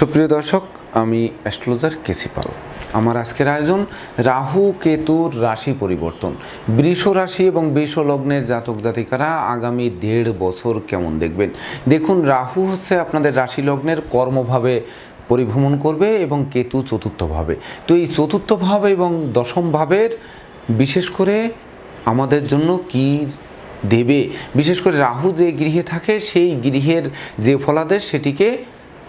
সুপ্রিয় দর্শক, আমি অ্যাস্ট্রোলজার কেসি পাল। আমার আজকের আয়োজন রাহু কেতুর রাশি পরিবর্তন। বৃষ রাশি এবং বৃষ লগ্নের জাতক জাতিকারা আগামী দেড় বছর কেমন দেখবেন? দেখুন, রাহু হচ্ছে আপনাদের রাশি লগ্নের কর্মভাবে পরিভ্রমণ করবে এবং কেতু চতুর্থভাবে তো এই চতুর্থ ভাব এবং দশম ভাবের বিশেষ করে আমাদের জন্য কি দেবে? বিশেষ করে রাহু যে গৃহে থাকে, সেই গৃহের যে ফলাদেশ সেটিকে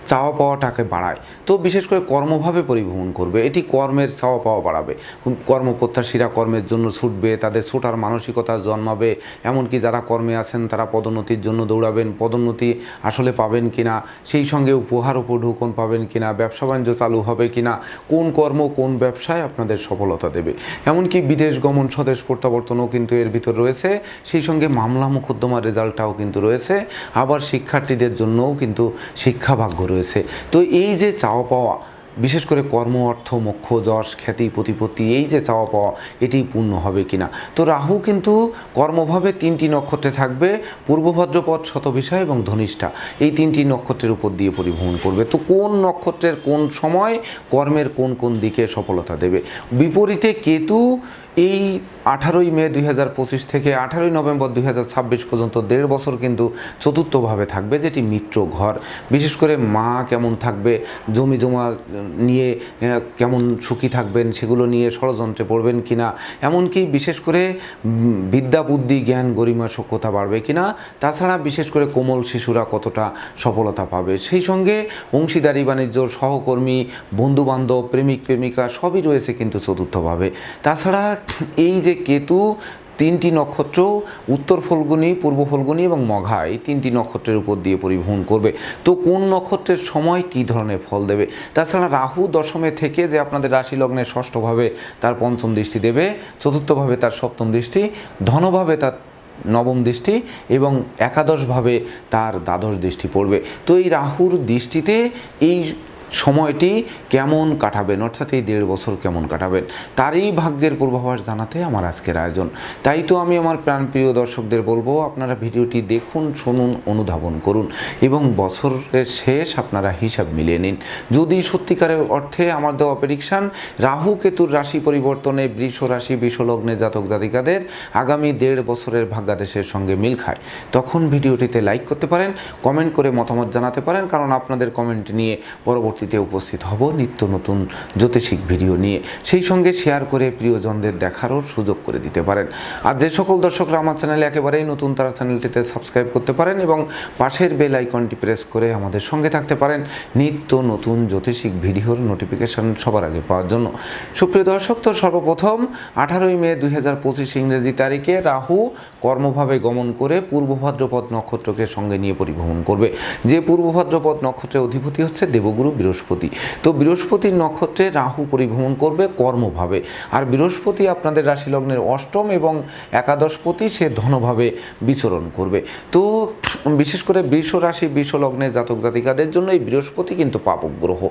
চাওয়া পাওয়াটাকে বাড়ায়। তো বিশেষ করে কর্মভাবে পরিভ্রমণ করবে, এটি কর্মের চাওয়া পাওয়া বাড়াবে কর্মপ্রত্যাশীরা কর্মের জন্য ছুটবে, তাদের ছোটার মানসিকতা জন্মাবে, এমনকি যারা কর্মে আছেন তারা পদোন্নতির জন্য দৌড়াবেন, পদোন্নতি আসলে পাবেন কিনা, সেই সঙ্গে উপহার উপঢৌকন পাবেন কিনা, ব্যবসা বাণিজ্য চালু হবে কিনা, কোন কর্ম কোন ব্যবসায় আপনাদের সফলতা দেবে। এমনকি বিদেশ গমন স্বদেশ প্রত্যাবর্তনও কিন্তু এর ভিতর রয়েছে, সেই সঙ্গে মামলা মোকদ্দমার রেজাল্টটাও কিন্তু রয়েছে, আবার শিক্ষার্থীদের জন্যও কিন্তু শিক্ষা শিক্ষাভাগ্য রয়েছে। তো এই যে চাওয়া পাওয়া, বিশেষ করে কর্ম, অর্থ, মোক্ষ, যশ, খ্যাতি, প্রতিপত্তি, এই যে চাওয়া পাওয়া, এটি পূর্ণ হবে কিনা? তো রাহু কিন্তু কর্মভাবে তিনটি নক্ষত্রে থাকবে, পূর্ব ভাদ্রপদ শতবিষয় এবং ধনিষ্ঠা। এই তিনটি নক্ষত্রের উপর দিয়ে পরিভ্রমণ করবে। তো কোন নক্ষত্রের কোন সময় কর্মের কোন কোন দিকে সফলতা দেবে? বিপরীতে কেতু এই আঠারোই মে দুই হাজার পঁচিশ থেকে আঠারোই নভেম্বর দুই হাজার ছাব্বিশ পর্যন্ত দেড় বছর কিন্তু চতুর্থভাবে থাকবে যেটি মিত্র ঘর। বিশেষ করে মা কেমন থাকবে, জমি জমা নিয়ে কেমন সুখী থাকবেন, সেগুলো নিয়ে ষড়যন্ত্রে পড়বেন কিনা, এমনকি বিশেষ করে বিদ্যা বুদ্ধি, জ্ঞান গরিমা সক্ষতা বাড়বে কিনা, তাছাড়া বিশেষ করে কোমল শিশুরা কতটা সফলতা পাবে, সেই সঙ্গে অংশীদারি, বাণিজ্য, সহকর্মী, বন্ধুবান্ধব, প্রেমিক, প্রেমিকা সবই রয়েছে কিন্তু চতুর্থভাবে। তাছাড়া এই যে কেতু, তিনটি নক্ষত্র, উত্তর ফল্গুনি, পূর্ব ফল্গুনি এবং মঘা, এই তিনটি নক্ষত্রের উপর দিয়ে পরিভ্রমণ করবে। তো কোন নক্ষত্রের সময় কী ধরনের ফল দেবে? তাছাড়া রাহু দশমে থেকে যে আপনাদের রাশি লগ্নে ষষ্ঠভাবে তার পঞ্চম দৃষ্টি দেবে, চতুর্থভাবে তার সপ্তম দৃষ্টি, ধনভাবে তার নবম দৃষ্টি এবং একাদশভাবে তার দ্বাদশ দৃষ্টি পড়বে। তো এই রাহুর দৃষ্টিতে এই সময়টি কেমন কাটাবেন? অর্থাৎ এই দেড় বছর কেমন কাটাবেন? তারই ভাগ্যের পূর্বাভাস জানাতে আমার আজকের আয়োজন। তাই তো আমি আমার প্রাণপ্রিয় দর্শকদের বলব, আপনারা ভিডিওটি দেখুন, শুনুন, অনুধাবন করুন এবং বছরের শেষ আপনারা হিসাব মিলিয়ে নিন। যদি সত্যিকারের অর্থে আমার দেওয়া প্রেডিকশান রাহু কেতুর রাশি পরিবর্তনে বৃষ রাশি বিশ্বলগ্নে জাতক জাতিকাদের আগামী দেড় বছরের ভাগ্যাদেশের সঙ্গে মিল খায়। তখন ভিডিওটিতে লাইক করতে পারেন কমেন্ট করে মতামত জানাতে পারেন, কারণ আপনাদের কমেন্ট নিয়ে পরবর্তীতে উপস্থিত হব নিত্য নতুন জ্যোতিষিক ভিডিও নিয়ে। সেই সঙ্গে শেয়ার করে প্রিয়জনদের দেখারও সুযোগ করে দিতে পারেন। আর যে সকল দর্শকরা আমার চ্যানেলে একেবারেই নতুন, তারা চ্যানেলটিতে সাবস্ক্রাইব করতে পারেন এবং পাশের বেল আইকনটি প্রেস করে আমাদের সঙ্গে থাকতে পারেন নিত্য নতুন জ্যোতিষিক ভিডিওর নোটিফিকেশন সবার আগে পাওয়ার জন্য। সুপ্রিয় দর্শক, তো সর্বপ্রথম আঠারোই মে দুই হাজার পঁচিশ ইংরেজি তারিখে রাহু কর্মভাবে গমন করে পূর্ব ভাদ্রপদ নক্ষত্রকে সঙ্গে নিয়ে পরিভ্রমণ করবে। যে পূর্ব ভাদ্রপদ নক্ষত্রের অধিপতি হচ্ছে দেবগুরু বৃহস্পতি। তো বৃহস্পতির নক্ষত্রে রাহু পরিভ্রমণ করবে কর্মভাবে। আর বৃহস্পতি আপনাদের রাশি লগ্নের অষ্টম এবং একাদশপতি সে ধনভাবে বিচরণ করবে। তো বিশেষ করে বৃষ রাশি বৃষ লগ্নের জাতক জাতিকাদের জন্য এই বৃহস্পতি কিন্তু পাপক গ্রহ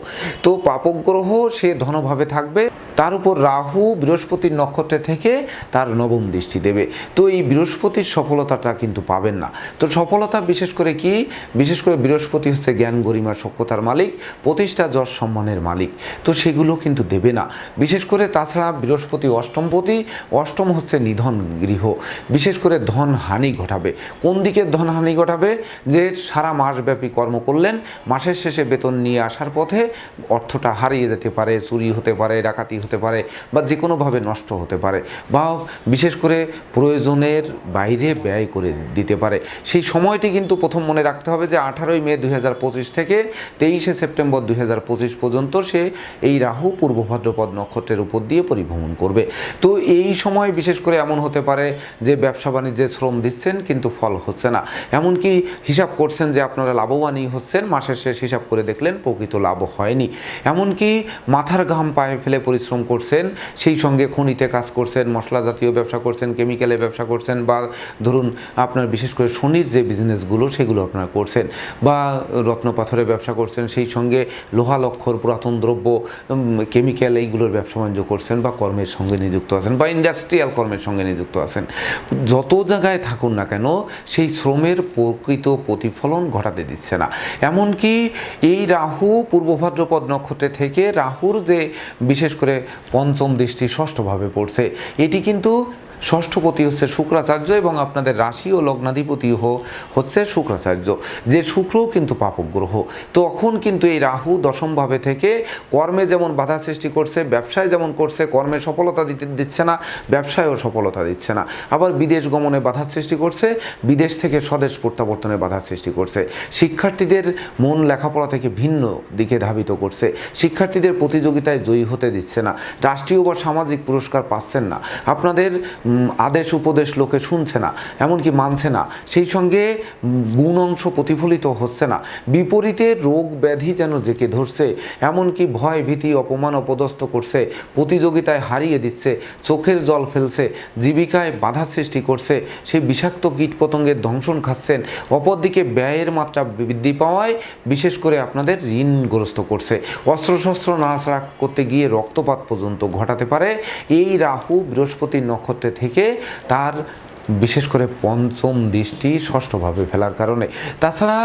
তো পাপক গ্রহ সে ধনভাবে থাকবে তার উপর রাহু বৃহস্পতির নক্ষত্রে থেকে তার নবম দৃষ্টি দেবে। তো এই বৃহস্পতির সফলতাটা কিন্তু পাবেন না। তো সফলতা বিশেষ করে কি? বিশেষ করে বৃহস্পতি হচ্ছে জ্ঞান গরিমা সক্ষতার মালিক, প্রতিষ্ঠা যশ সম্মানের মালিক। তো সেগুলো কিন্তু দেবে না। বিশেষ করে তাছাড়া বৃহস্পতি অষ্টমপতি, অষ্টম হচ্ছে নিধন গৃহ। বিশেষ করে ধন হানি ঘটাবে। কোন দিকের ধন হানি ঘটাবে? যে সারা মাসব্যাপী কর্ম করলেন, মাসের শেষে বেতন নিয়ে আসার পথে অর্থটা হারিয়ে যেতে পারে, চুরি হতে পারে, ডাকাতি হতে পারে বা যে কোনোভাবে নষ্ট হতে পারে বা বিশেষ করে প্রয়োজনের বাইরে ব্যয় করে দিতে পারে। সেই সময়টি কিন্তু প্রথম মনে রাখতে হবে যে আঠারোই মে দুই হাজার পঁচিশ থেকে তেইশে সেপ্টেম্বর দুই হাজার পঁচিশ পর্যন্ত সে এই রাহু, পূর্ব ভাদ্রপদ নক্ষত্রের উপর দিয়ে পরিভ্রমণ করবে। তো এই সময় বিশেষ করে এমন হতে পারে যে ব্যবসা বাণিজ্যে শ্রম দিচ্ছেন কিন্তু ফল হচ্ছে না। এমনকি হিসাব করছেন যে আপনারা লাভবানই হচ্ছেন, মাসের শেষ হিসাব করে দেখলেন প্রকৃত লাভ হয়নি। এমনকি মাথার ঘাম পায়ে ফেলে পরিশ্রম পরিশ্রম করছেন, সেই সঙ্গে খনিতে কাজ করছেন মশলা জাতীয় ব্যবসা করছেন কেমিক্যালে ব্যবসা করছেন বা ধরুন আপনার বিশেষ করে শনির যে বিজনেসগুলো সেগুলো আপনারা করছেন বা রত্ন পাথরের ব্যবসা করছেন, সেই সঙ্গে লোহা লক্ষর পুরাতন দ্রব্য কেমিক্যাল এইগুলোর ব্যবসা বাণিজ্য করছেন বা কর্মের সঙ্গে নিযুক্ত আছেন বা ইন্ডাস্ট্রিয়াল কর্মের সঙ্গে নিযুক্ত আছেন। যত জায়গায় থাকুন না কেন, সেই শ্রমের প্রকৃত প্রতিফলন ঘটাতে দিচ্ছে না। এমনকি এই রাহু পূর্ব ভাদ্রপদ নক্ষত্রে থেকে রাহুর যে বিশেষ করে পঞ্চম দৃষ্টি ষষ্ঠভাবে পড়ছে। এটি কিন্তু ষষ্ঠপতি হচ্ছে শুক্রাচার্য এবং আপনাদের রাশি ও লগ্নাধিপতি হচ্ছে শুক্রাচার্য। যে শুক্রও কিন্তু পাপক গ্রহ তখন কিন্তু এই রাহু দশমভাবে থেকে কর্মে যেমন বাধা সৃষ্টি করছে, ব্যবসায় যেমন করছে, কর্মে সফলতা দিতে দিচ্ছে না, ব্যবসায়ও সফলতা দিচ্ছে না। আবার বিদেশ গমনে বাধা সৃষ্টি করছে, বিদেশ থেকে স্বদেশ প্রত্যাবর্তনে বাধা সৃষ্টি করছে। শিক্ষার্থীদের মন লেখাপড়া থেকে ভিন্ন দিকে ধাবিত করছে। শিক্ষার্থীদের প্রতিযোগিতায় জয়ী হতে দিচ্ছে না। রাষ্ট্রীয় বা সামাজিক পুরস্কার পাচ্ছেন না। আপনাদের আদেশ উপদেশ লোকে শুনছে না, এমনকি মানছে না। সেই সঙ্গে গুণ অংশ প্রতিফলিত হচ্ছে না। বিপরীতে রোগ ব্যাধি যেন জেকে ধরছে, এমনকি ভয়, ভীতি, অপমান অপদস্থ করছে, প্রতিযোগিতায় হারিয়ে দিচ্ছে, চোখের জল ফেলছে, জীবিকায় বাধা সৃষ্টি করছে, সেই বিষাক্ত কীটপতঙ্গের ধ্বংসন খাচ্ছেন, অপরদিকে ব্যয়ের মাত্রা বৃদ্ধি পাওয়ায় বিশেষ করে আপনাদের ঋণগ্রস্ত করছে। অস্ত্রশস্ত্র নাড়াচাড়া করতে গিয়ে রক্তপাত পর্যন্ত ঘটাতে পারে, এই রাহু বৃহস্পতির নক্ষত্রে থেকে তার বিশেষ করে পঞ্চম দৃষ্টি ষষ্ঠভাবে ফেলার কারণে। তাছাড়া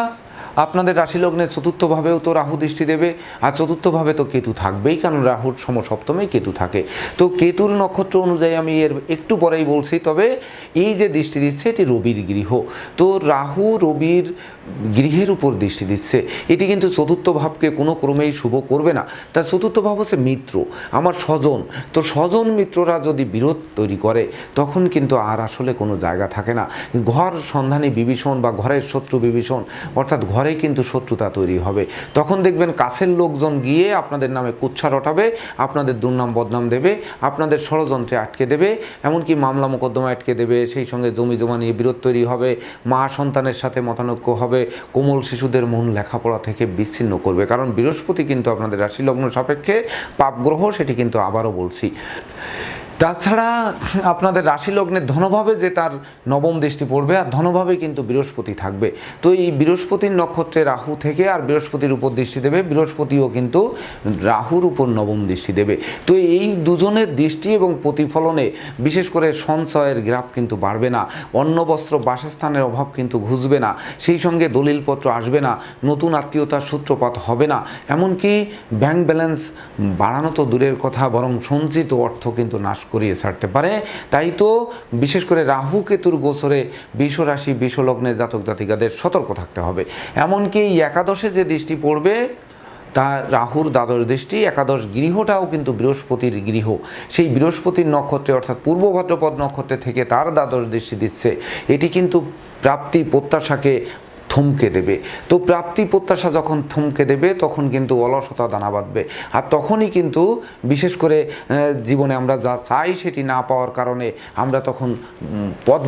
আপনাদের রাশি লগ্নের চতুর্থভাবেও তো রাহু দৃষ্টি দেবে, আর চতুর্থভাবে তো কেতু থাকবেই, কারণ রাহুর সমসপ্তমেই কেতু থাকে। তো কেতুর নক্ষত্র অনুযায়ী আমি এর একটু পরেই বলছি, তবে এই যে দৃষ্টি দিচ্ছে, এটি রবির গৃহ। তো রাহু রবির গৃহের উপর দৃষ্টি দিচ্ছে। এটি কিন্তু চতুর্থ ভাবকে কোনো ক্রমেই শুভ করবে না। তার চতুর্থ ভাব হচ্ছে মিত্র, আমার স্বজন। তো স্বজন মিত্ররা যদি বিরোধ তৈরি করে, তখন কিন্তু আর আসলে কোনো জায়গা থাকে না। ঘর সন্ধানী বিভীষণ বা ঘরের শত্রু বিভীষণ, অর্থাৎ ঘরে কিন্তু শত্রুতা তৈরি হবে। তখন দেখবেন কাছের লোকজন গিয়ে আপনাদের নামে কুচ্ছা রটাবে, আপনাদের দুর্নাম বদনাম দেবে, আপনাদের ষড়যন্ত্রে আটকে দেবে, এমনকি মামলা মোকদ্দমা আটকে দেবে, সেই সঙ্গে জমি জমা নিয়ে বিরোধ তৈরি হবে, মা সন্তানের সাথে মতানৈক্য হবে, কোমল শিশুদের মন লেখাপড়া থেকে বিচ্ছিন্ন করবে। কারণ বৃহস্পতি কিন্তু আপনাদের রাশি লগ্ন সাপেক্ষে পাপ গ্রহ সেটি কিন্তু আবারও বলছি। তাছাড়া আপনাদের রাশি লগ্নের ধনভাবে যে তার নবম দৃষ্টি পড়বে আর ধনভাবে কিন্তু বৃহস্পতি থাকবে। তো এই বৃহস্পতির নক্ষত্রে রাহু থেকে আর বৃহস্পতির উপর দৃষ্টি দেবে, বৃহস্পতিও কিন্তু রাহুর উপর নবম দৃষ্টি দেবে। তো এই দুজনের দৃষ্টি এবং প্রতিফলনে বিশেষ করে সঞ্চয়ের গ্রাফ কিন্তু বাড়বে না, অন্ন, বস্ত্র, বাসস্থানের অভাব কিন্তু ঘুষবে না, সেই সঙ্গে দলিলপত্র আসবে না, নতুন আত্মীয়তার সূত্রপাত হবে না, এমনকি ব্যাংক ব্যালেন্স বাড়ানো তো দূরের কথা, বরং সঞ্চিত অর্থ কিন্তু নাশ করিয়ে ছাড়তে পারে। তাই তো বিশেষ করে রাহু কেতুর গোচরে বিষ রাশি, বিষ লগ্নে জাতক জাতিকাদের সতর্ক থাকতে হবে। এমনকি এই একাদশে যে দৃষ্টি পড়বে, তা রাহুর দ্বাদশ দৃষ্টি, একাদশ গৃহটাও কিন্তু বৃহস্পতির গৃহ। সেই বৃহস্পতির নক্ষত্রে অর্থাৎ পূর্ব ভদ্রপদ নক্ষত্রে থেকে তার দ্বাদশ দৃষ্টি দিচ্ছে। এটি কিন্তু প্রাপ্তি প্রত্যাশাকে থমকে দেবে। তো প্রাপ্তি প্রত্যাশা যখন থমকে দেবে, তখন কিন্তু অলসতা দানা বাঁধবে। আর তখনই কিন্তু বিশেষ করে জীবনে আমরা যা চাই সেটি না পাওয়ার কারণে আমরা তখন পথ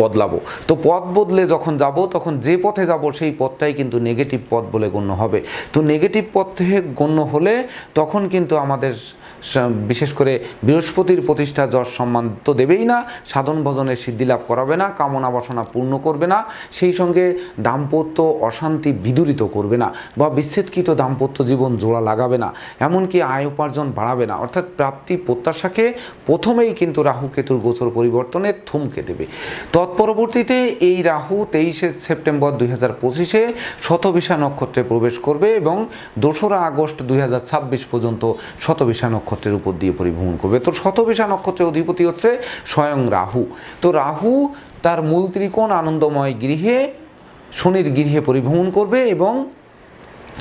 বদলাবো। তো পথ বদলে যখন যাব, তখন যে পথে যাব, সেই পথটাই কিন্তু নেগেটিভ পথ বলে গণ্য হবে। তো নেগেটিভ পথে গণ্য হলে তখন কিন্তু আমাদের বিশেষ করে বৃহস্পতির প্রতিষ্ঠা যশ সম্মান তো দেবেই না, সাধন ভজনের সিদ্ধি লাভ করাবে না, কামনা বাসনা পূর্ণ করবে না। সেই সঙ্গে দাম্পত্য অশান্তি বিদূরিত করবে না বা বিচ্ছেদকৃত দাম্পত্য জীবন জোড়া লাগাবে না, এমনকি আয় উপার্জন বাড়াবে না। অর্থাৎ প্রাপ্তি প্রত্যাশাকে প্রথমেই কিন্তু রাহু কেতুর গোচর পরিবর্তনে থমকে দেবে। তৎপরবর্তীতে এই রাহু তেইশে সেপ্টেম্বর দুই হাজার পঁচিশে শতবিশা নক্ষত্রে প্রবেশ করবে এবং দোসরা আগস্ট দুই হাজার ছাব্বিশ পর্যন্ত শতবিশা নক্ষত্রের উপর দিয়ে পরিভ্রমণ করবে। তো শতবিশা নক্ষত্রের অধিপতি হচ্ছে স্বয়ং রাহু। তো রাহু তার মূল ত্রিকোণ আনন্দময় গৃহে শনির গৃহে পরিভ্রমণ করবে এবং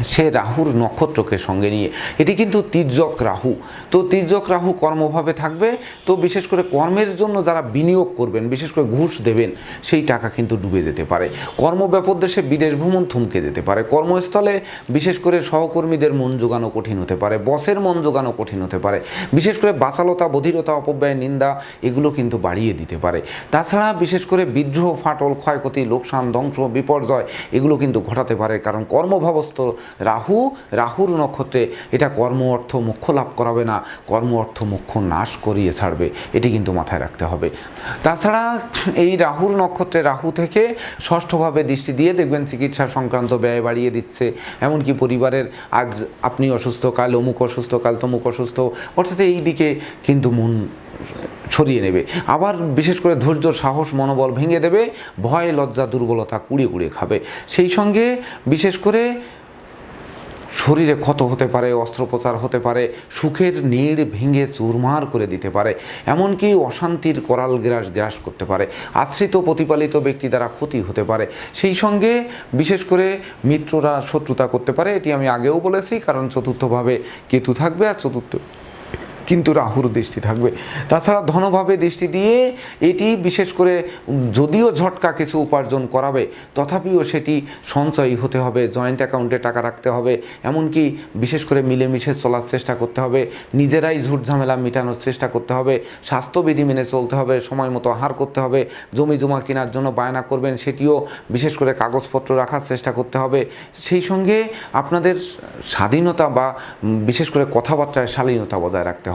সে রাহুর নক্ষত্রকে সঙ্গে নিয়ে। এটি কিন্তু তির্যক রাহু। তো তির্যক রাহু কর্মভাবে থাকবে, তো বিশেষ করে কর্মের জন্য যারা বিনিয়োগ করবেন, বিশেষ করে ঘুষ দেবেন, সেই টাকা কিন্তু ডুবে যেতে পারে। কর্মব্যাপক দেশে বিদেশ ভ্রমণ থমকে যেতে পারে। কর্মস্থলে বিশেষ করে সহকর্মীদের মন জোগানো কঠিন হতে পারে, বসের মন জোগানো কঠিন হতে পারে। বিশেষ করে বাচালতা, বধিরতা, অপব্যয়, নিন্দা, এগুলো কিন্তু বাড়িয়ে দিতে পারে। তাছাড়া বিশেষ করে বিদ্রোহ, ফাটল, ক্ষয়ক্ষতি, লোকসান, ধ্বংস, বিপর্যয়, এগুলো কিন্তু ঘটাতে পারে। কারণ কর্মভাবস্থ রাহু, রাহুর নক্ষত্রে এটা কর্ম, অর্থ মুখ্য লাভ করাবে না। কর্ম, অর্থ মুখ্য নাশ করিয়ে ছাড়বে। এটি কিন্তু মাথায় রাখতে হবে। তাছাড়া এই রাহুর নক্ষত্রে রাহু থেকে ষষ্ঠভাবে দৃষ্টি দিয়ে দেখবেন চিকিৎসা সংক্রান্ত ব্যয় বাড়িয়ে দিচ্ছে। এমনকি পরিবারের আজ আপনি অসুস্থ, কাল অমুক অসুস্থ, কাল তমুক অসুস্থ, অর্থাৎ এই দিকে কিন্তু মন সরিয়ে নেবে। আবার বিশেষ করে ধৈর্য, সাহস, মনোবল ভেঙে দেবে। ভয় লজ্জা, দুর্বলতা কুড়িয়ে কুড়িয়ে খাবে। সেই সঙ্গে বিশেষ করে শরীরে ক্ষত হতে পারে, অস্ত্রোপচার হতে পারে, সুখের নীড় ভেঙে চুরমার করে দিতে পারে, এমনকি অশান্তির করাল গ্রাস গ্রাস করতে পারে, আশ্রিত প্রতিপালিত ব্যক্তি দ্বারা ক্ষতি হতে পারে। সেই সঙ্গে বিশেষ করে মিত্ররা শত্রুতা করতে পারে, এটি আমি আগেও বলেছি, কারণ চতুর্থভাবে কেতু থাকবে আর চতুর্থ কিন্তু রাহুর দৃষ্টি থাকবে। তাছাড়া ধনভাবে দৃষ্টি দিয়ে এটি বিশেষ করে যদিও ঝটকা কিছু উপার্জন করাবে, তথাপিও সেটি সঞ্চয়ী হতে হবে জয়েন্ট অ্যাকাউন্টে টাকা রাখতে হবে, এমনকি বিশেষ করে মিলেমিশে চলার চেষ্টা করতে হবে, নিজেরাই ঝুট ঝামেলা মেটানোর চেষ্টা করতে হবে, স্বাস্থ্যবিধি মেনে চলতে হবে, সময় মতো আহার করতে হবে, জমি জমা কেনার জন্য বায়না করবেন, সেটিও বিশেষ করে কাগজপত্র রাখার চেষ্টা করতে হবে। সেই সঙ্গে আপনাদের স্বাধীনতা বা বিশেষ করে কথাবার্তায় শালীনতা বজায় রাখতে হবে।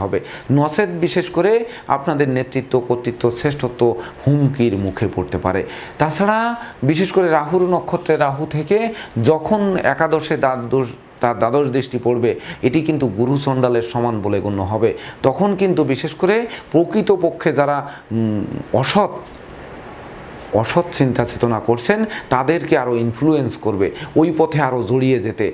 নচেত বিশেষ করে আপনাদের নেতৃত্ব, কর্তৃত্ব, শ্রেষ্ঠত্ব হুমকির মুখে পড়তে পারে। তাছাড়া বিশেষ করে রাহুর নক্ষত্রে রাহু থেকে যখন একাদশে দ্বাদশ তার দ্বাদশ দৃষ্টি পড়বে, এটি কিন্তু গুরু চণ্ডালের সমান বলে গণ্য হবে। তখন কিন্তু বিশেষ করে প্রকৃতপক্ষে যারা অসৎ অসৎ চিন্তা চেতনা করছেন, তাদেরকে আরও ইনফ্লুয়েন্স করবে, ওই পথে আরও জড়িয়ে যেতে।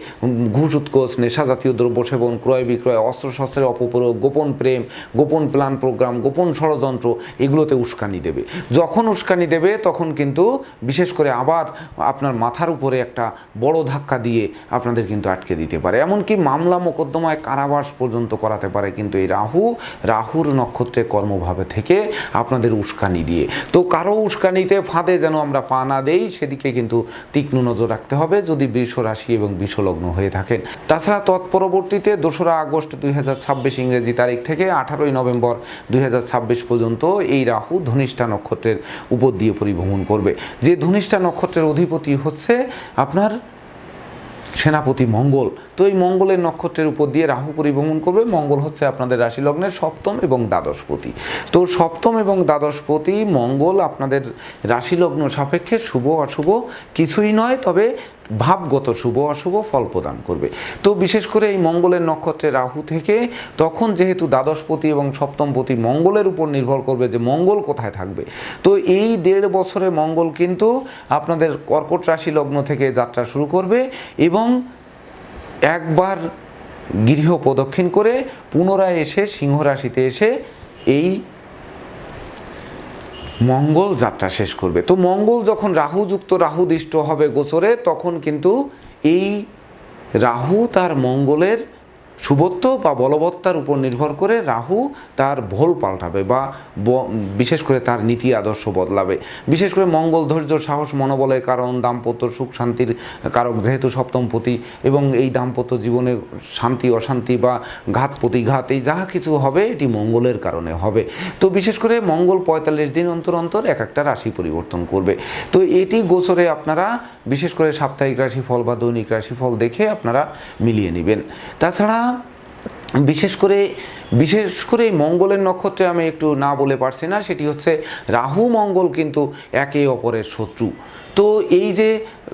ঘুষ উৎকোষ নেশা জাতীয় দ্রব্য সেবন, ক্রয় বিক্রয়, অস্ত্রশস্ত্রের অপপ্রয়োগ, গোপন প্রেম, গোপন প্ল্যান প্রোগ্রাম গোপন ষড়যন্ত্র, এগুলোতে উস্কানি দেবে। যখন উস্কানি দেবে, তখন কিন্তু বিশেষ করে আবার আপনার মাথার উপরে একটা বড় ধাক্কা দিয়ে আপনাদের কিন্তু আটকে দিতে পারে। এমনকি মামলা মোকদ্দমায় কারাবাস পর্যন্ত করাতে পারে কিন্তু এই রাহু, রাহুর নক্ষত্রে কর্মভাবে থেকে আপনাদের উস্কানি দিয়ে। তো কারও উস্কানিতে ফাঁদে যেন আমরা পা না দেই, সেদিকে কিন্তু তীক্ষ্ণ নজর রাখতে হবে যদি বৃষ রাশি এবং বিষলগ্ন হয়ে থাকেন। তাছাড়া তৎপরবর্তীতে দোসরা আগস্ট দুই হাজার ছাব্বিশ ইংরেজি তারিখ থেকে আঠারোই নভেম্বর দুই হাজার ছাব্বিশ পর্যন্ত এই রাহু ধনিষ্ঠা নক্ষত্রের উপর দিয়ে পরিভ্রমণ করবে। যে ধনিষ্ঠা নক্ষত্রের অধিপতি হচ্ছে আপনার সেনাপতি মঙ্গল। তো এই মঙ্গলের নক্ষত্রের উপর দিয়ে রাহু পরিভ্রমণ করবে। মঙ্গল হচ্ছে আপনাদের রাশি লগ্নের সপ্তম এবং দ্বাদশপতি। তো সপ্তম এবং দ্বাদশপতি মঙ্গল আপনাদের রাশি লগ্ন সাপেক্ষে শুভ অশুভ কিছুই নয়, তবে ভাবগত শুভ অশুভ ফল প্রদান করবে। তো বিশেষ করে এই মঙ্গলের নক্ষত্রে রাহু থেকে তখন যেহেতু দ্বাদশপতি এবং সপ্তমপতি মঙ্গলের উপর নির্ভর করবে যে মঙ্গল কোথায় থাকবে। তো এই দেড় বছরে মঙ্গল কিন্তু আপনাদের কর্কট রাশি লগ্ন থেকে যাত্রা শুরু করবে এবং একবার গৃহ প্রদক্ষিণ করে পুনরায় এসে সিংহরাশিতে এসে এই মঙ্গল যাত্রা শেষ করবে। তো মঙ্গল যখন রাহুযুক্ত, রাহুদিষ্ট হবে গোচরে, তখন কিন্তু এই রাহু তার মঙ্গলের শুভত্ব বা বলবত্তার উপর নির্ভর করে রাহু তার ভোল পাল্টাবে বা বিশেষ করে তার নীতি আদর্শ বদলাবে। বিশেষ করে মঙ্গল, ধৈর্য, সাহস, মনোবলের কারণ, দাম্পত্য সুখ, শান্তির কারক যেহেতু সপ্তমপতি এবং এই দাম্পত্য জীবনে শান্তি, অশান্তি বা ঘাত, প্রতিঘাত, এই যাহা কিছু হবে, এটি মঙ্গলের কারণে হবে। তো বিশেষ করে মঙ্গল পঁয়তাল্লিশ দিন অন্তর অন্তর এক একটা রাশি পরিবর্তন করবে। তো এটি গোচরে আপনারা বিশেষ করে সাপ্তাহিক রাশিফল বা দৈনিক রাশিফল দেখে আপনারা মিলিয়ে নেবেন। তাছাড়া বিশেষ করে বিশেষ করে মঙ্গলের নক্ষত্রে আমি একটু না বলে পারছি না, সেটি হচ্ছে রাহু মঙ্গল কিন্তু একে অপরের শত্রু। তো এই যে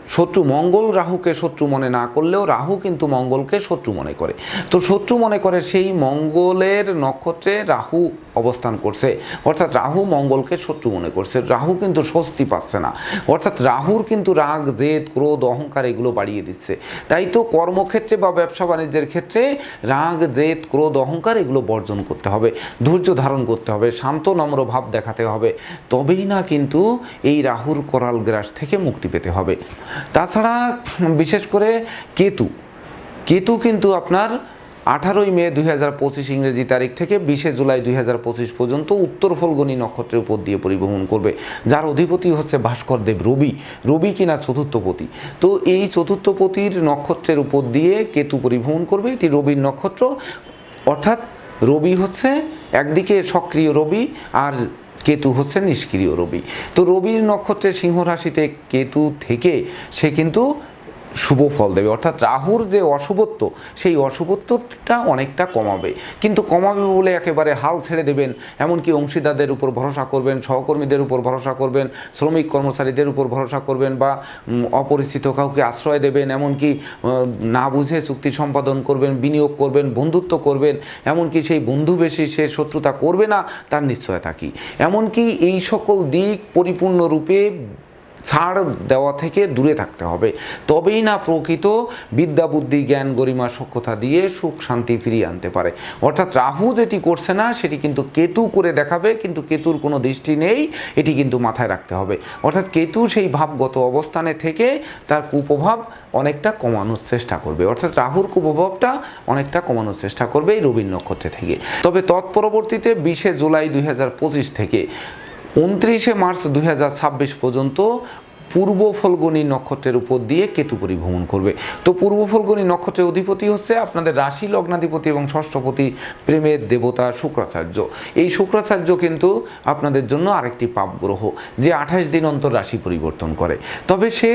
শত্রু মঙ্গল রাহুকে শত্রু মনে না করলেও রাহু কিন্তু মঙ্গলকে শত্রু মনে করে। তো শত্রু মনে করে সেই মঙ্গলের নক্ষত্রে রাহু অবস্থান করছে। অর্থাৎ রাহু মঙ্গলকে শত্রু মনে করছে। রাহু কিন্তু স্বস্তি পাচ্ছে না। অর্থাৎ রাহুর কিন্তু রাগ, জেদ, ক্রোধ, অহংকার এগুলো বাড়িয়ে দিচ্ছে। তাই তো কর্মক্ষেত্রে বা ব্যবসা বাণিজ্যের ক্ষেত্রে রাগ, জেদ, ক্রোধ, অহংকার এগুলো বর্জন করতে হবে। ধৈর্য ধারণ করতে হবে। শান্ত, নম্র ভাব দেখাতে হবে। তবেই না কিন্তু এই রাহুর করাল গ্রাস থেকে মুক্তি পেতে হবে। তাছাড়া, বিশেষ করে কেতু। কেতু কিন্তু আপনার আঠারোই মে দুই হাজার পঁচিশ ইংরেজি তারিখ থেকে বিশে জুলাই দুই হাজার পঁচিশ পর্যন্ত উত্তর ফলগনি নক্ষত্রের উপর দিয়ে পরিভ্রমণ করবে। যার অধিপতি হচ্ছে ভাস্কর দেব রবি। রবি কিনা চতুর্থপতি। তো এই চতুর্থপতির নক্ষত্রের উপর দিয়ে কেতু পরিভ্রমণ করবে। এটি রবির নক্ষত্র। অর্থাৎ রবি হচ্ছে একদিকে সক্রিয় রবি আর কেতু হচ্ছে নিষ্ক্রিয় রবি। তো রবির নক্ষত্রের সিংহ রাশিতে কেতু থেকে সে কিন্তু শুভ ফল দেবে। অর্থাৎ রাহুর যে অশুভত্ব, সেই অশুভত্বটা অনেকটা কমাবে। কিন্তু কমাবে বলে একেবারে হাল ছেড়ে দেবেন, এমনকি অংশীদারদের উপর ভরসা করবেন, সহকর্মীদের উপর ভরসা করবেন, শ্রমিক কর্মচারীদের উপর ভরসা করবেন বা অপরিচিত কাউকে আশ্রয় দেবেন, এমনকি না বুঝে চুক্তি সম্পাদন করবেন, বিনিয়োগ করবেন, বন্ধুত্ব করবেন, এমনকি সেই বন্ধু বেশি সে শত্রুতা করবে না, তার নিশ্চয়তা কি? এমনকি এই সকল দিক পরিপূর্ণরূপে ছাড় দেওয়া থেকে দূরে থাকতে হবে। তবেই না প্রকৃত বিদ্যা, বুদ্ধি, জ্ঞান, গরিমা, সক্ষতা দিয়ে সুখ, শান্তি ফিরিয়ে আনতে পারে। অর্থাৎ রাহু যেটি করছে না, সেটি কিন্তু কেতু করে দেখাবে, কিন্তু কেতুর কোনো দৃষ্টি নেই, এটি কিন্তু মাথায় রাখতে হবে। অর্থাৎ কেতু সেই ভাবগত অবস্থানে থেকে তার কুপ্রভাব অনেকটা কমানোর চেষ্টা করবে। অর্থাৎ রাহুর কুপ্রভাবটা অনেকটা কমানোর চেষ্টা করবে এই রবীন্দ্র নক্ষত্রে থেকে। তবে তৎপরবর্তীতে বিশে জুলাই দুই হাজার পঁচিশ থেকে উনত্রিশে মার্চ দুই হাজার ছাব্বিশ পর্যন্ত পূর্ব ফলগুনি নক্ষত্রের উপর দিয়ে কেতু পরিভ্রমণ করবে। তো পূর্ব ফলগুনি নক্ষত্রের অধিপতি হচ্ছে আপনাদের রাশি লগ্নাধিপতি এবং ষষ্ঠপতি প্রেমের দেবতা শুক্রাচার্য। এই শুক্রাচার্য কিন্তু আপনাদের জন্য আরেকটি পাপ গ্রহ যে আঠাশ দিন অন্তর রাশি পরিবর্তন করে। তবে সে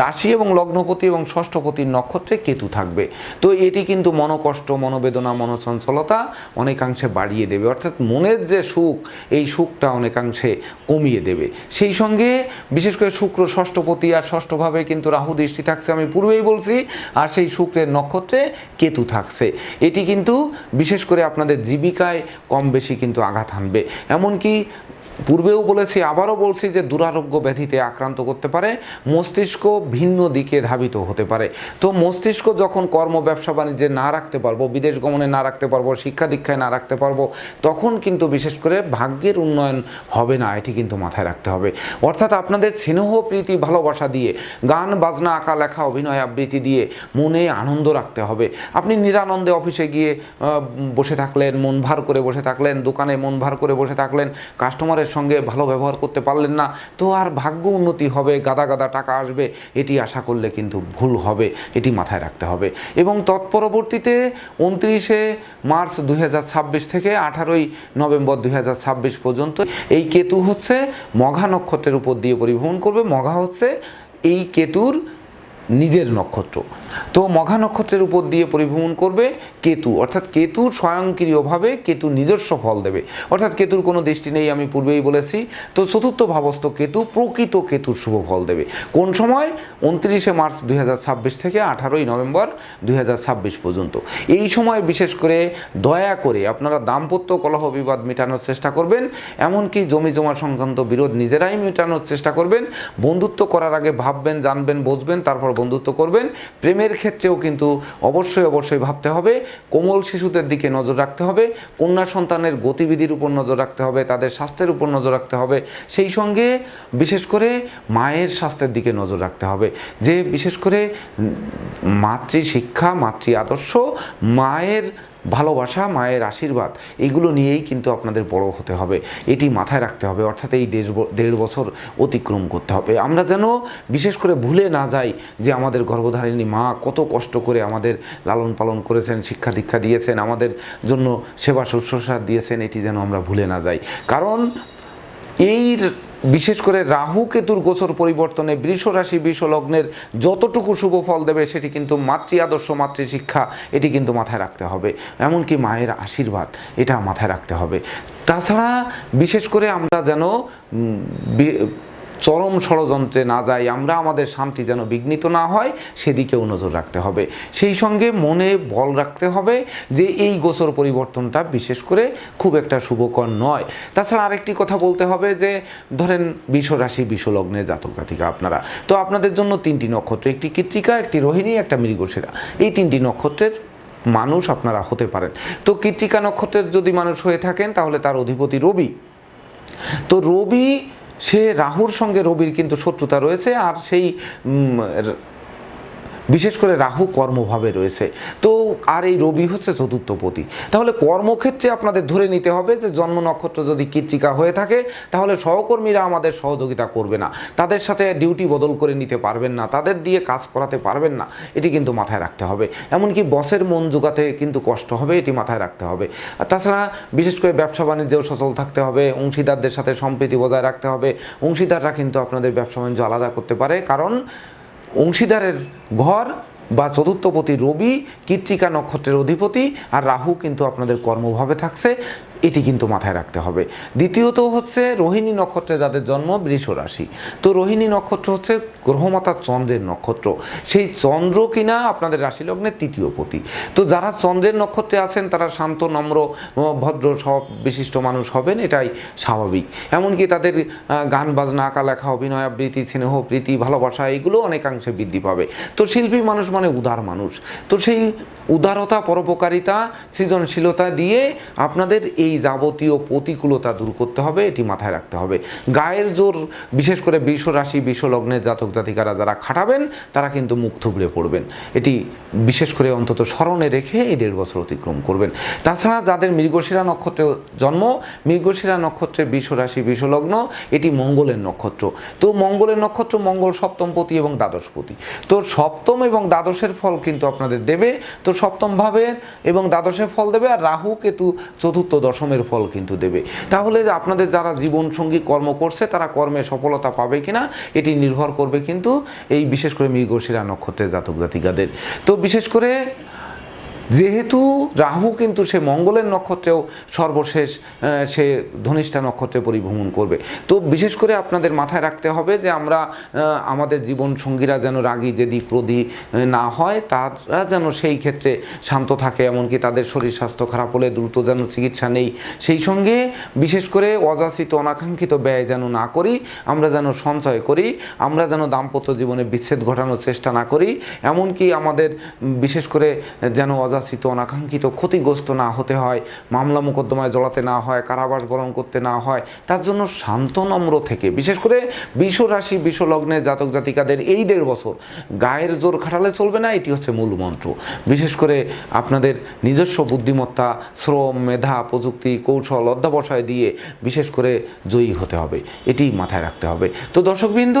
রাশি এবং লগ্নপতি এবং ষষ্ঠপতির নক্ষত্রে কেতু থাকবে। তো এটি কিন্তু মনোকষ্ট, মনোবেদনা, মনোচঞ্চলতা অনেকাংশে বাড়িয়ে দেবে। অর্থাৎ মনের যে সুখ, এই সুখটা অনেকাংশে কমিয়ে দেবে। সেই সঙ্গে বিশেষ করে শুক্র, ষষ্ঠপতি আর ষষ্ঠভাবে কিন্তু রাহু দৃষ্টি থাকছে, আমি পূর্বেই বলছি। আর সেই শুক্রের নক্ষত্রে কেতু থাকছে। এটি কিন্তু বিশেষ করে আপনাদের জীবিকায় কম বেশি কিন্তু আঘাত হানবে এমনকি পূর্বেও বলেছি, আবারও বলছি যে দুরারোগ্য ব্যাধিতে আক্রান্ত করতে পারে, মস্তিষ্ক ভিন্ন দিকে ধাবিত হতে পারে। তো মস্তিষ্ক যখন কর্ম, ব্যবসা, বাণিজ্যে না রাখতে পারব, বিদেশ গমনে না রাখতে পারব, শিক্ষা দীক্ষায় না রাখতে পারব, তখন কিন্তু বিশেষ করে ভাগ্যের উন্নয়ন হবে না, এটি কিন্তু মাথায় রাখতে হবে। অর্থাৎ আপনাদের স্নেহ, প্রীতি, ভালোবাসা দিয়ে, গান, বাজনা, আঁকা, লেখা, অভিনয় আবৃত্তি দিয়ে মনে আনন্দ রাখতে হবে। আপনি নিরানন্দে অফিসে গিয়ে বসে থাকলেন, মন ভার করে বসে থাকলেন, দোকানে মন ভার করে বসে থাকলেন, কাস্টমারের সঙ্গে ভালো ব্যবহার করতে পারলেন না, তো আর ভাগ্য উন্নতি হবে, গাদা গাদা টাকা আসবে, এটি আশা করলে কিন্তু ভুল হবে, এটি মাথায় রাখতে হবে। এবং তৎপরবর্তীতে উনত্রিশে মার্চ দুই হাজার ছাব্বিশ থেকে আঠারোই নভেম্বর দুই হাজার ছাব্বিশ পর্যন্ত এই কেতু হচ্ছে মঘা নক্ষত্রের উপর দিয়ে পরিভ্রমণ করবে। মঘা হচ্ছে এই কেতুর নিজের নক্ষত্র। তো মঘা নক্ষত্রের উপর দিয়ে পরিভ্রমণ করবে কেতু। অর্থাৎ কেতুর স্বয়ংক্রিয়ভাবে কেতু নিজস্ব ফল দেবে। অর্থাৎ কেতুর কোনো দৃষ্টি নেই, আমি পূর্বেই বলেছি। তো চতুর্থ ভাবস্থ কেতু প্রকৃত কেতুর শুভ ফল দেবে। কোন সময়? উনত্রিশে মার্চ দুই হাজার ছাব্বিশ থেকে আঠারোই নভেম্বর দুই হাজার ছাব্বিশ পর্যন্ত। এই সময় বিশেষ করে দয়া করে আপনারা দাম্পত্য কলহ বিবাদ মেটানোর চেষ্টা করবেন, এমনকি জমি জমা সংক্রান্ত বিরোধ নিজেরাই মেটানোর চেষ্টা করবেন। বন্ধুত্ব করার আগে ভাববেন, জানবেন, বুঝবেন, তারপর বন্ধুত্ব করবেন। প্রেমের ক্ষেত্রেও কিন্তু অবশ্যই অবশ্যই ভাবতে হবে, কোমল শিশুদের দিকে নজর রাখতে হবে, কন্যা সন্তানের গতিবিধির উপর নজর রাখতে হবে, তাদের স্বাস্থ্যের উপর নজর রাখতে হবে, সেই সঙ্গে বিশেষ করে মায়ের স্বাস্থ্যের দিকে নজর রাখতে হবে। যে বিশেষ করে মাতৃ শিক্ষা মাতৃ আদর্শ, মায়ের ভালোবাসা, মায়ের আশীর্বাদ, এগুলো নিয়েই কিন্তু আপনাদের বড় হতে হবে। এটি মাথায় রাখতে হবে, অর্থাৎ এই দেশ দেড় বছর অতিক্রম করতে হবে। আমরা যেন বিশেষ করে ভুলে না যাই যে আমাদের গর্ভধারিণী মা কত কষ্ট করে আমাদের লালন পালন করেছেন, শিক্ষা দীক্ষা দিয়েছেন, আমাদের জন্য সেবা শুশ্রূষা দিয়েছেন, এটি যেন আমরা ভুলে না যাই। কারণ এই বিশেষ করে রাহু কেতুর গোচর পরিবর্তনে বৃষ রাশি বিষ লগ্নের যতটুকু শুভ ফল দেবে, সেটি কিন্তু মাতৃ আদর্শ, মাতৃ শিক্ষা, এটি কিন্তু মাথায় রাখতে হবে। এমনকি মায়ের আশীর্বাদ, এটা মাথায় রাখতে হবে। তাছাড়া বিশেষ করে আমরা যেন চরম ষড়যন্ত্রে না যাই আমরা আমাদের শান্তি যেন বিঘ্নিত না হয়, সেদিকেও নজর রাখতে হবে। সেই সঙ্গে মনে বল রাখতে হবে যে এই গোচর পরিবর্তনটা বিশেষ করে খুব একটা শুভকর নয়। তাছাড়া আরেকটি কথা বলতে হবে যে, ধরেন বিষ রাশি বিশ্বলগ্নে জাতক জাতিকা আপনারা। তো আপনাদের জন্য তিনটি নক্ষত্র, একটি কৃত্রিকা, একটি রোহিণী, একটা মৃগশিরা। এই তিনটি নক্ষত্রের মানুষ আপনারা হতে পারেন। তো কৃত্রিকা নক্ষত্রের যদি মানুষ হয়ে থাকেন, তাহলে তার অধিপতি রবি। তো রবি সে রাহুর সঙ্গে রবির কিন্তু শত্রুতা রয়েছে আর সেই বিশেষ করে রাহু কর্মভাবে রয়েছে। তো আর এই রবি হচ্ছে চতুর্থপতি তাহলে কর্মক্ষেত্রে আপনাদের ধরে নিতে হবে যে জন্ম নক্ষত্র যদি কৃত্রিকা হয়ে থাকে, তাহলে সহকর্মীরা আমাদের সহযোগিতা করবে না। তাদের সাথে ডিউটি বদল করে নিতে পারবেন না, তাদের দিয়ে কাজ করাতে পারবেন না, এটি কিন্তু মাথায় রাখতে হবে। এমনকি বসের মন জোগাতে কিন্তু কষ্ট হবে, এটি মাথায় রাখতে হবে। আর তাছাড়া বিশেষ করে ব্যবসা বাণিজ্যেও সচল থাকতে হবে, অংশীদারদের সাথে সম্প্রীতি বজায় রাখতে হবে। অংশীদাররা কিন্তু আপনাদের ব্যবসা বাণিজ্য আলাদা করতে পারে, কারণ অংশীদারের ঘর বা চতুর্থপতি রবি কৃত্রিকা নক্ষত্রের অধিপতি আর রাহু কিন্তু আপনাদের কর্মভাবে থাকছে। এটি কিন্তু মাথায় রাখতে হবে। দ্বিতীয়ত হচ্ছে রোহিণী নক্ষত্রে যাদের জন্ম বৃষ রাশি। তো রোহিণী নক্ষত্র হচ্ছে গ্রহমাতা চন্দ্রের নক্ষত্র। সেই চন্দ্র কিনা আপনাদের রাশি লগ্নের তৃতীয় পতি। তো যারা চন্দ্রের নক্ষত্রে আছেন, তারা শান্ত, নম্র ভদ্র সব বিশিষ্ট মানুষ হবেন, এটাই স্বাভাবিক। এমনকি তাদের গান বাজনা আঁকা লেখা অভিনয় আবৃত্তি, স্নেহ, প্রীতি, ভালোবাসা, এগুলো অনেকাংশে বৃদ্ধি পাবে। তো শিল্পী মানুষ মানে উদার মানুষ। তো সেই উদারতা, পরোপকারিতা, সৃজনশীলতা দিয়ে আপনাদের এই যাবতীয় প্রতিকূলতা দূর করতে হবে, এটি মাথায় রাখতে হবে। গায়ের জোর, বিশেষ করে বিশ্ব রাশি, বিষ লগ্নের জাতক জাতিকারা যারা খাটাবেন, তারা কিন্তু মুখ থুবড়ে পড়বেন। এটি বিশেষ করে অন্তত স্মরণে রেখে এই দেড় বছর অতিক্রম করবেন। তাছাড়া যাদের মৃগশিরা নক্ষত্রে জন্ম, মৃগশিরা নক্ষত্রে বিষ রাশি, বিষ লগ্ন, এটি মঙ্গলের নক্ষত্র। তো মঙ্গলের নক্ষত্র মঙ্গল সপ্তমপতি এবং দ্বাদশপতি। তো সপ্তম এবং দ্বাদশের ফল কিন্তু আপনাদের দেবে। তো সপ্তম ভাবের এবং দ্বাদশে ফল দেবে আর রাহু, কেতু চতুর্থ দশমের ফল কিন্তু দেবে। তাহলে আপনাদের যারা জীবনসঙ্গী কর্ম করছে, তারা কর্মে সফলতা পাবে কিনা, এটি নির্ভর করবে কিন্তু এই বিশেষ করে মৃগশিরা নক্ষত্রের জাতক জাতিকাদের তো বিশেষ করে যেহেতু রাহু কিন্তু সে মঙ্গলের নক্ষত্রেও সর্বশেষ সে ধনিষ্ঠা নক্ষত্রে পরিভ্রমণ করবে। তো বিশেষ করে আপনাদের মাথায় রাখতে হবে যে আমরা আমাদের জীবন সঙ্গীরা যেন রাগী যেদি আহ, না হয় তারা যেন সেই ক্ষেত্রে শান্ত থাকে এমনকি তাদের শরীর স্বাস্থ্য খারাপ হলে দ্রুত যেন চিকিৎসা নেই। সেই সঙ্গে বিশেষ করে অযাচিত অনাকাঙ্ক্ষিত ব্যয় যেন না করি আমরা যেন সঞ্চয় করি আমরা যেন দাম্পত্য জীবনে বিচ্ছেদ ঘটানোর চেষ্টা না করি এমনকি আমাদের বিশেষ করে যেন অযাচিত অনাকাঙ্ক্ষিত, ক্ষতিগ্রস্ত না হতে হয়, মামলা মোকদ্দমায় জড়াতে না হয়, কারাবাস বরণ করতে না হয়, তার জন্য শান্ত, নম্র থেকে। বিশেষ করে বিষ রাশি, বিষ লগ্নে জাতক জাতিকাদের এই দেড় বছর গায়ের জোর খাটালে চলবে না, এটি হচ্ছে মূল মন্ত্র। বিশেষ করে আপনাদের নিজস্ব বুদ্ধিমত্তা, শ্রম, মেধা, প্রযুক্তি, কৌশল অধ্যাবসায় দিয়ে বিশেষ করে জয়ী হতে হবে এটি মাথায় রাখতে হবে। তো দর্শকবৃন্দ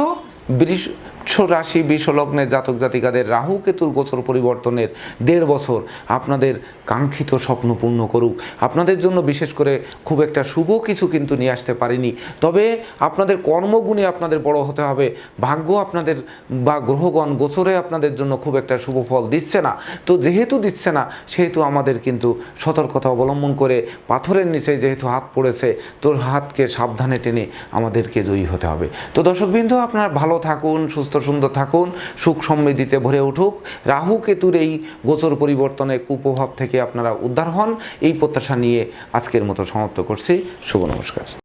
রাশি বিশ্বলগ্নের জাতক জাতিকাদের রাহু কেতুর গোচর পরিবর্তনের দেড় বছর আপনাদের কাঙ্ক্ষিত স্বপ্ন পূর্ণ করুক। আপনাদের জন্য বিশেষ করে খুব একটা শুভ কিছু কিন্তু নিয়ে আসতে পারিনি। তবে আপনাদের কর্মগুণে আপনাদের বড় হতে হবে। ভাগ্য আপনাদের বা গ্রহগণ গোচরে আপনাদের জন্য খুব একটা শুভ ফল দিচ্ছে না। তো যেহেতু দিচ্ছে না, সেহেতু আমাদের কিন্তু সতর্কতা অবলম্বন করে পাথরের নিচে যেহেতু হাত পড়েছে, তোর হাতকে সাবধানে টেনে আমাদেরকে জয়ী হতে হবে। তো দর্শকবৃন্দ, আপনারা ভালো থাকুন, সুস্থ সুন্দর থাকুন, সুখ সমৃদ্ধিতে ভরে উঠুক। রাহু কেতুর এই গোচর পরিবর্তনের কুপ্রভাব থেকে আপনারা উদ্ধার হন। এই প্রত্যাশা নিয়ে আজকের মতো সমাপ্ত করছি। শুভ নমস্কার।